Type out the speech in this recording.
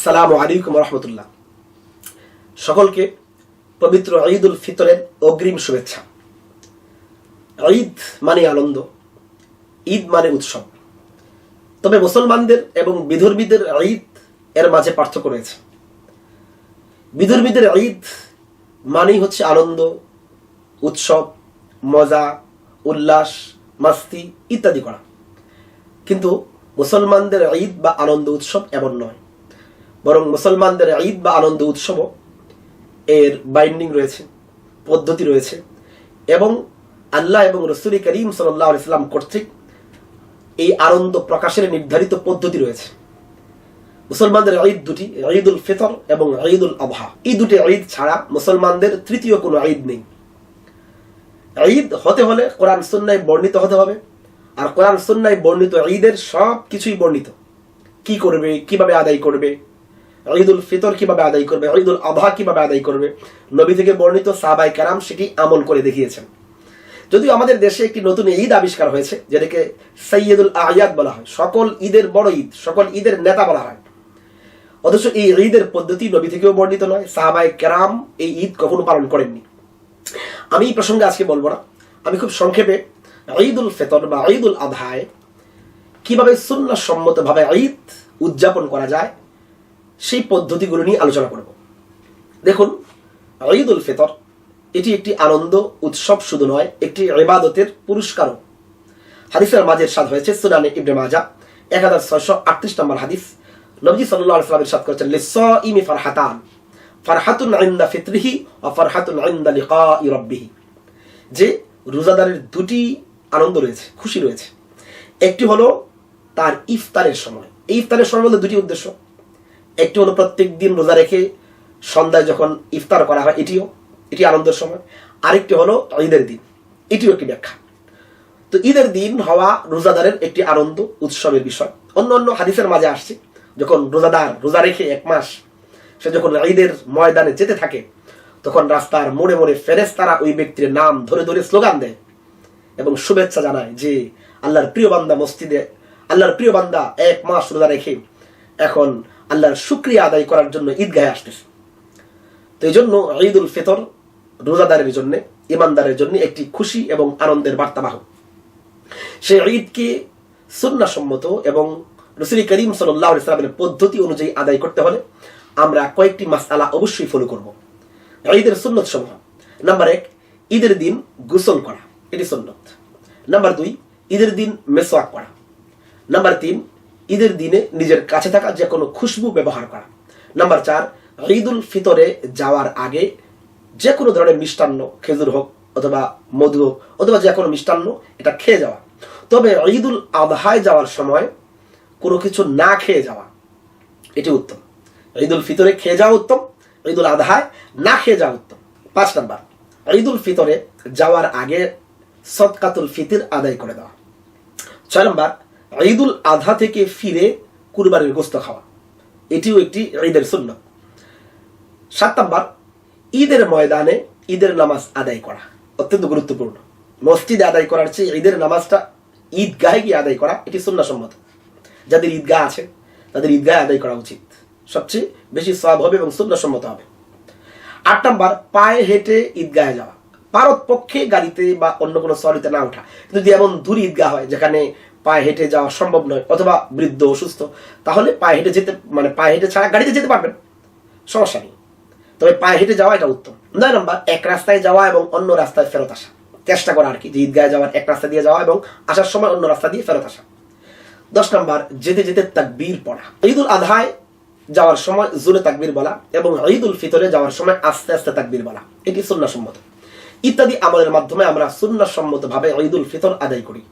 আসসালামু আলাইকুম রহমতুল্লাহ। সকলকে পবিত্র ঈদ উল ফিতরের অগ্রিম শুভেচ্ছা। ঈদ মানে আনন্দ, ঈদ মানে উৎসব। তবে মুসলমানদের এবং বিধর্মীদের ঈদ এর মাঝে পার্থক্য রয়েছে। বিধর্মীদের ঈদ মানেই হচ্ছে আনন্দ, উৎসব, মজা, উল্লাস, মাস্তি ইত্যাদি করা। কিন্তু মুসলমানদের ঈদ বা আনন্দ উৎসব এমন নয়। বরং মুসলমানদের ঈদ বা আনন্দ উৎসবও এর বাইন্ডিং রয়েছে, পদ্ধতি রয়েছে এবং আল্লাহ এবং রসুল করিম সাল্লাহ ইসলাম কর্তৃক এই আনন্দ প্রকাশের নির্ধারিত পদ্ধতি রয়েছে। মুসলমানদের ঈদ দুটি ঈদ উল ফিতর এবং ঈদ উল আবহা। এই দুটি ঈদ ছাড়া মুসলমানদের তৃতীয় কোনো ঈদ নেই। ঈদ হতে হলে কোরআন সুন্নায় বর্ণিত হতে হবে আর কোরআন সুন্নায় বর্ণিত ঈদের সব কিছুই বর্ণিত। কি করবে, কীভাবে আদায় করবে ঈদ উল ফিতর কীভাবে আদায় করবে ঈদ উল আবহা কীভাবে আদায় করবে, নবী থেকে বর্ণিত সাহাবাই কারাম সেটি আমল করে দেখিয়েছেন। যদিও আমাদের দেশে একটি নতুন ঈদ আবিষ্কার হয়েছে, যেটাকে সৈয়দুল আয়াদ বলা হয়। সকল ঈদের বড় ঈদ, সকল ঈদের নেতা বলা হয়। অথচ এই ঈদের পদ্ধতি নবী থেকেও বর্ণিত নয় সাহাবাই কেরাম এই ঈদ কখনো পালন করেননি। আমি এই প্রসঙ্গে আজকে বলব না। আমি খুব সংক্ষেপে ঈদ উল ফেতর বা ঈদ উল আধায় কীভাবে সুন্না সম্মতভাবে ঈদ উদযাপন করা যায় সেই পদ্ধতিগুলো নিয়ে আলোচনা করব। দেখুন ঈদ উল ফিতর, এটি একটি আনন্দ উৎসব, শুধু নয়, একটি ইবাদতের পুরস্কারও। হাদিসের মাঝের সাদ হয়েছে, সুনানে ইবনে মাজা এক হাজার ছয়শো আটত্রিশ নম্বর হাদিস। নবজি সাল্লাহ সাদ করেছেন লিস ফারহাতান, ফারহাতুন ইন্দা ফিতরিহি ও ফারহাতুন ইন্দা লিকাই রব্বিহি। যে রোজাদারের দুটি আনন্দ রয়েছে, খুশি রয়েছে। একটি হলো তার ইফতারের সময়। এই ইফতারের সময় বলতে দুটি উদ্দেশ্য। একটি হলো প্রত্যেক দিন রোজা রেখে সন্ধ্যায় যখন ইফতার করা হয়, এটিও, এটি আনন্দের সময়। আরেকটি হলো ঈদের দিন, এটিও একটি ব্যাখ্যা। তো ঈদের দিন হওয়া রোজাদারের একটি আনন্দ, উৎসবের বিষয়। অন্য অন্য হাদিসের মাঝে আসছে, যখন রোজাদার রোজা রেখে এক মাস সে যখন ঈদের ময়দানে যেতে থাকে, তখন রাস্তার মোড়ে মোড়ে ফেরেস তারা ওই ব্যক্তির নাম ধরে ধরে স্লোগান দেয় এবং শুভেচ্ছা জানায় যে আল্লাহর প্রিয় বান্দা মসজিদে, আল্লাহর প্রিয় বান্দা এক মাস রোজা রেখে এখন আল্লাহর শুক্রিয়া আদায় করার জন্য ঈদগাহে আসতেছে। তো এই জন্য ঈদ উল ফিতর রোজাদারের জন্য ইমানদারের জন্য একটি খুশি এবং আনন্দের বার্তাবাহ সে ঈদকে সুন্নাসম্মত এবং রসুল করিম সাল্লাহ ইসলামের পদ্ধতি অনুযায়ী আদায় করতে হলে আমরা কয়েকটি মাসালা অবশ্যই ফলো করব। ঈদের সুন্নত সমূহ নাম্বার এক, ঈদের দিন গোসল করা। এটি সুন্নত। নাম্বার দুই, ঈদের দিন মেসোয়াক করা। নাম্বার তিন ঈদের দিনে নিজের কাছে থাকা যে কোনো খুশবু ব্যবহার করা। নাম্বার চার ঈদ উল ফিতরে যাওয়ার আগে যে কোনো ধরনের মিষ্টান্ন, খেজুর হোক অথবা মধু হোক অথবা যে কোনো মিষ্টান্ন, এটা খেয়ে যাওয়া। তবে ঈদ উল আবহায় যাওয়ার সময় কোনো কিছু না খেয়ে যাওয়া, এটি উত্তম। ঈদ উল ফিতরে খেয়ে যাওয়া উত্তম ঈদ উল আদহায় না খেয়ে যাওয়া উত্তম। পাঁচ নাম্বার ঈদ উল ফিতরে যাওয়ার আগে সৎকাতুল ফিতির আদায় করে দেওয়া। ছয় নম্বর ঈদুল আধা থেকে ফিরে কুরবানির গোস্ত খাওয়া। এটিও একটি ঈদের শূন্য সাত নম্বর, ঈদের ময়দানে ঈদের নামাজ আদায় করা অত্যন্ত গুরুত্বপূর্ণ। মসজিদে আদায় করার চেয়ে ঈদের নামাজটা ঈদগাহে গিয়ে আদায় করা এটি সম্মত যাদের ঈদগাহ আছে, তাদের ঈদগাহে আদায় করা উচিত। সবচেয়ে বেশি সব হবে এবং সম্মত হবে। আট নম্বর, পায়ে হেঁটে ঈদগাহে যাওয়া। পারত পক্ষে গাড়িতে বা অন্য কোনো সরিতে না ওঠা কিন্তু যদি এমন দূর ঈদগাহ হয়, যেখানে পায়ে হেঁটে যাওয়া সম্ভব নয়, অথবা বৃদ্ধ অসুস্থ, তাহলে পায়ে হেঁটে যেতে মানে পায়ে হেঁটে ছাড়া গাড়িতে যেতে পারবেন। সমস্যা নেই। তবে পায়ে হেঁটে যাওয়া এটা উত্তম। নয় নম্বর, এক রাস্তায় যাওয়া এবং অন্য রাস্তায় ফেরত আসা। চেষ্টা করা আর কি, যে ঈদগাহে যাওয়ার এক রাস্তা দিয়ে যাওয়া এবং আসার সময় অন্য রাস্তা দিয়ে ফেরত আসা। দশ নম্বর, যেতে যেতে তাকবীর পড়া। ঈদুল আধায় যাওয়ার সময় জোরে তাকবীর বলা এবং ঈদ উল ফিতরে যাওয়ার সময় আস্তে আস্তে তাকবীর বলা। এটি সুন্নাসম্মত। ইত্যাদি আমাদের মাধ্যমে আমরা সুন্নাসম্মত ভাবে ঈদ উল ফিতর আদায় করি।